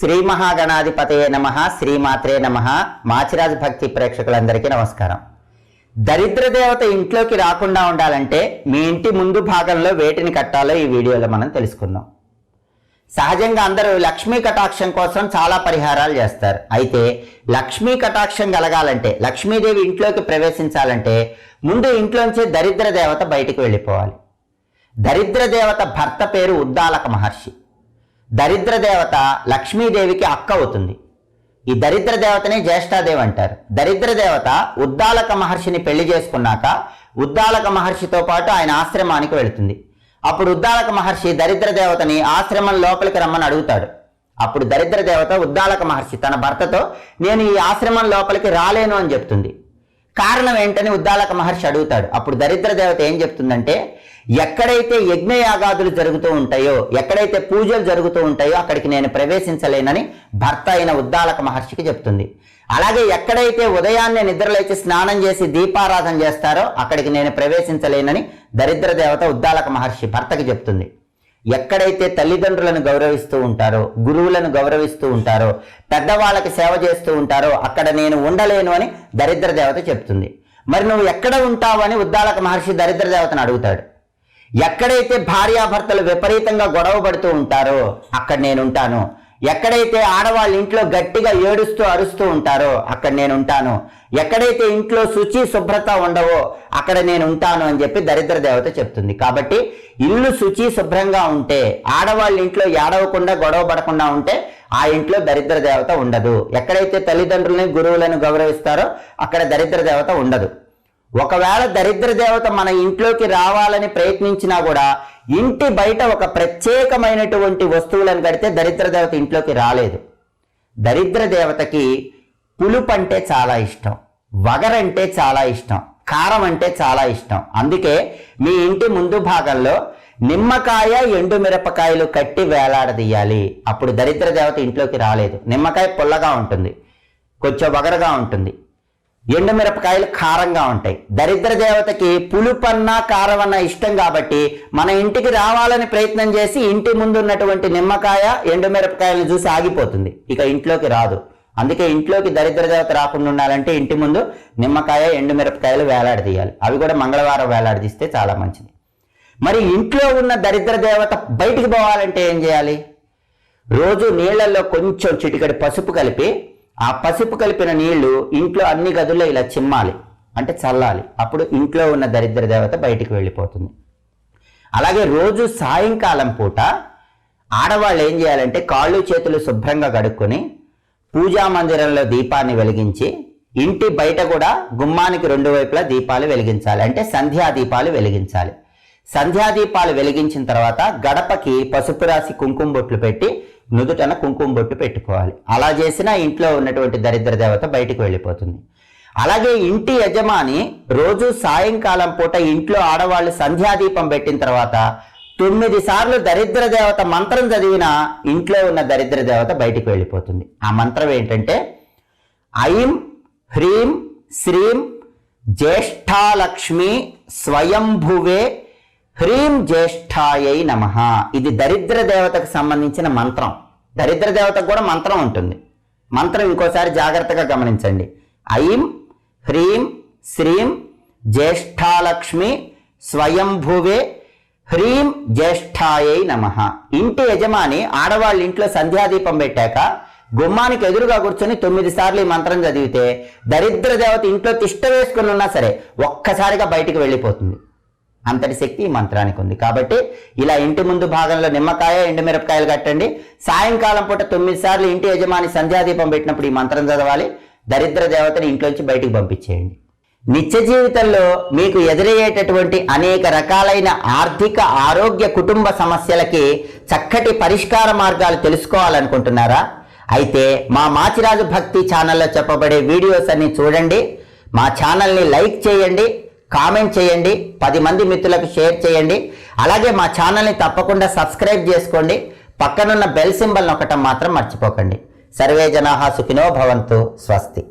శ్రీ మహాగణాధిపతయే నమ శ్రీమాత్రే నమ. మాచిరాజ్ భక్తి ప్రేక్షకులందరికీ నమస్కారం. దరిద్ర దేవత ఇంట్లోకి రాకుండా ఉండాలంటే మీ ఇంటి ముందు భాగంలో వేటిని కట్టాలో ఈ వీడియోలో మనం తెలుసుకుందాం. సహజంగా అందరూ లక్ష్మీ కటాక్షం కోసం చాలా పరిహారాలు చేస్తారు. అయితే లక్ష్మీ కటాక్షం కలగాలంటే లక్ష్మీదేవి ఇంట్లోకి ప్రవేశించాలంటే ముందు ఇంట్లోంచి దరిద్ర దేవత బయటికి వెళ్ళిపోవాలి. దరిద్ర దేవత భర్త పేరు ఉద్దాలక మహర్షి. దరిద్ర దేవత లక్ష్మీదేవికి అక్క అవుతుంది. ఈ దరిద్ర దేవతని జ్యేష్ఠాదేవి అంటారు. దరిద్ర దేవత ఉద్దాలక మహర్షిని పెళ్ళి చేసుకున్నాక ఉద్దాలక మహర్షితో పాటు ఆయన ఆశ్రమానికి వెళుతుంది. అప్పుడు ఉద్దాలక మహర్షి దరిద్ర దేవతని ఆశ్రమం లోపలికి రమ్మని అడుగుతాడు. అప్పుడు దరిద్ర దేవత ఉద్దాలక మహర్షి తన భర్తతో నేను ఈ ఆశ్రమం లోపలికి రాలేను అని చెప్తుంది. కారణం ఏంటని ఉద్దాలక మహర్షి అడుగుతాడు. అప్పుడు దరిద్ర దేవత ఏం చెప్తుందంటే ఎక్కడైతే యజ్ఞయాగాదులు జరుగుతూ ఉంటాయో ఎక్కడైతే పూజలు జరుగుతూ ఉంటాయో అక్కడికి నేను ప్రవేశించలేనని భర్త అయిన ఉద్దాలక మహర్షికి చెప్తుంది. అలాగే ఎక్కడైతే ఉదయాన్నే నిద్రలేచి స్నానం చేసి దీపారాధన చేస్తారో అక్కడికి నేను ప్రవేశించలేనని దరిద్ర దేవత ఉద్దాలక మహర్షి భర్తకి చెప్తుంది. ఎక్కడైతే తల్లిదండ్రులను గౌరవిస్తూ ఉంటారో గురువులను గౌరవిస్తూ ఉంటారో పెద్దవాళ్ళకి సేవ చేస్తూ ఉంటారో అక్కడ నేను ఉండలేను అని దరిద్ర దేవత చెప్తుంది. మరి నువ్వు ఎక్కడ ఉంటావు అని ఉద్దాలక మహర్షి దరిద్ర దేవతను అడుగుతాడు. ఎక్కడైతే భార్యాభర్తలు విపరీతంగా గొడవ పడుతూ ఉంటారో అక్కడ నేను ఉంటాను ఎక్కడైతే ఆడవాళ్ళ ఇంట్లో గట్టిగా ఏడుస్తూ అరుస్తూ ఉంటారో అక్కడ నేను ఉంటాను ఎక్కడైతే ఇంట్లో శుచి శుభ్రత ఉండవో అక్కడ నేను ఉంటాను అని చెప్పి దరిద్ర దేవత చెప్తుంది. కాబట్టి ఇల్లు శుచి శుభ్రంగా ఉంటే ఆడవాళ్ళ ఇంట్లో ఏడవకుండా గొడవ పడకుండా ఉంటే ఆ ఇంట్లో దరిద్ర దేవత ఉండదు. ఎక్కడైతే తల్లిదండ్రులని గురువులను గౌరవిస్తారో అక్కడ దరిద్ర దేవత ఉండదు. ఒకవేళ దరిద్ర దేవత మన ఇంట్లోకి రావాలని ప్రయత్నించినా కూడా ఇంటి బయట ఒక ప్రత్యేకమైనటువంటి వస్తువులను కడితే దరిద్ర దేవత ఇంట్లోకి రాలేదు. దరిద్ర దేవతకి పులుపు అంటే చాలా ఇష్టం. వగరంటే చాలా ఇష్టం. కారం అంటే చాలా ఇష్టం. అందుకే మీ ఇంటి ముందు భాగంలో నిమ్మకాయ ఎండు మిరపకాయలు కట్టి వేలాడదీయాలి. అప్పుడు దరిద్ర దేవత ఇంట్లోకి రాలేదు. నిమ్మకాయ పుల్లగా ఉంటుంది. కొంచెం వగరగా ఉంటుంది. ఎండుమిరపకాయలు కారంగా ఉంటాయి. దరిద్ర దేవతకి పులుపన్నా కారమన్నా ఇష్టం కాబట్టి మన ఇంటికి రావాలని ప్రయత్నం చేసి ఇంటి ముందు ఉన్నటువంటి నిమ్మకాయ ఎండుమిరపకాయలను చూసి ఆగిపోతుంది. ఇక ఇంట్లోకి రాదు. అందుకే ఇంట్లోకి దరిద్ర దేవత రాకుండా ఉండాలంటే ఇంటి ముందు నిమ్మకాయ ఎండుమిరపకాయలు వేలాడదీయాలి అవి కూడా మంగళవారం వేలాడదీస్తే చాలా మంచిది. మరి ఇంట్లో ఉన్న దరిద్ర దేవత బయటికి పోవాలంటే ఏం చేయాలి? రోజు నీళ్ళలో కొంచెం చిటికడి పసుపు కలిపి ఆ పసుపు కలిపిన నీళ్ళు ఇంట్లో అన్ని గదుల్లో ఇలా చిమ్మాలి అంటే చల్లాలి. అప్పుడు ఇంట్లో ఉన్న దరిద్ర దేవత బయటికి వెళ్ళిపోతుంది. అలాగే రోజు సాయంకాలం పూట ఆడవాళ్ళు ఏం చేయాలంటే కాళ్ళు చేతులు శుభ్రంగా కడుక్కొని పూజా మందిరంలో దీపాన్ని వెలిగించి ఇంటి బయట కూడా గుమ్మానికి రెండు వైపులా దీపాలు వెలిగించాలి. అంటే సంధ్యా దీపాలు వెలిగించాలి. సంధ్యా దీపాలు వెలిగించిన తర్వాత గడపకి పసుపు రాసి కుంకుమ బొట్లు పెట్టి నుదుటన కుంకుమ బొట్టు పెట్టుకోవాలి. అలా చేసినా ఇంట్లో ఉన్నటువంటి దరిద్ర దేవత బయటికి వెళ్ళిపోతుంది. అలాగే ఇంటి యజమాని రోజు సాయంకాలం పూట ఇంట్లో ఆడవాళ్ళు సంధ్యాదీపం పెట్టిన తర్వాత తొమ్మిది సార్లు దరిద్ర దేవత మంత్రం చదివిన ఇంట్లో ఉన్న దరిద్ర దేవత బయటికి వెళ్ళిపోతుంది. ఆ మంత్రం ఏంటంటే ఐం హ్రీం శ్రీం జ్యేష్ఠాలక్ష్మి స్వయంభువే హ్రీం జ్యేష్ఠాయై నమ. ఇది దరిద్ర దేవతకు సంబంధించిన మంత్రం. దరిద్ర దేవతకు కూడా మంత్రం ఉంటుంది. మంత్రం ఇంకోసారి జాగ్రత్తగా గమనించండి. ఐం హ్రీం శ్రీం జ్యేష్ఠాలక్ష్మి స్వయంభువే హ్రీం జ్యేష్ఠాయై నమ. ఇంటి యజమాని ఆడవాళ్ళ ఇంట్లో సంధ్యాదీపం పెట్టాక గుమ్మానికి ఎదురుగా కూర్చొని తొమ్మిది సార్లు ఈ మంత్రం చదివితే దరిద్ర దేవత ఇంట్లో తిష్ట వేసుకుని ఉన్నా సరే ఒక్కసారిగా బయటికి వెళ్ళిపోతుంది. అంతటి శక్తి ఈ మంత్రానికి ఉంది. కాబట్టి ఇలా ఇంటి ముందు భాగంలో నిమ్మకాయ ఎండుమిరపకాయలు కట్టండి. సాయంకాలం పూట తొమ్మిది సార్లు ఇంటి యజమాని సంధ్యాదీపం పెట్టినప్పుడు ఈ మంత్రం చదవాలి. దరిద్ర దేవతని ఇంట్లోంచి బయటికి పంపించేయండి. నిత్య జీవితంలో మీకు ఎదురయ్యేటటువంటి అనేక రకాలైన ఆర్థిక ఆరోగ్య కుటుంబ సమస్యలకి చక్కటి పరిష్కార మార్గాలు తెలుసుకోవాలనుకుంటున్నారా? అయితే మా మాచిరాజు భక్తి ఛానల్లో చెప్పబడే వీడియోస్ అన్ని చూడండి. మా ఛానల్ని లైక్ చేయండి. కామెంట్ చేయండి పది మంది మిత్రులకు షేర్ చేయండి. అలాగే మా ఛానల్ని తప్పకుండా సబ్స్క్రైబ్ చేసుకోండి. పక్కనున్న బెల్ సింబల్ నొక్కటం మాత్రం మర్చిపోకండి. సర్వే జనాహా సుఖినో భవంతు. స్వస్తి.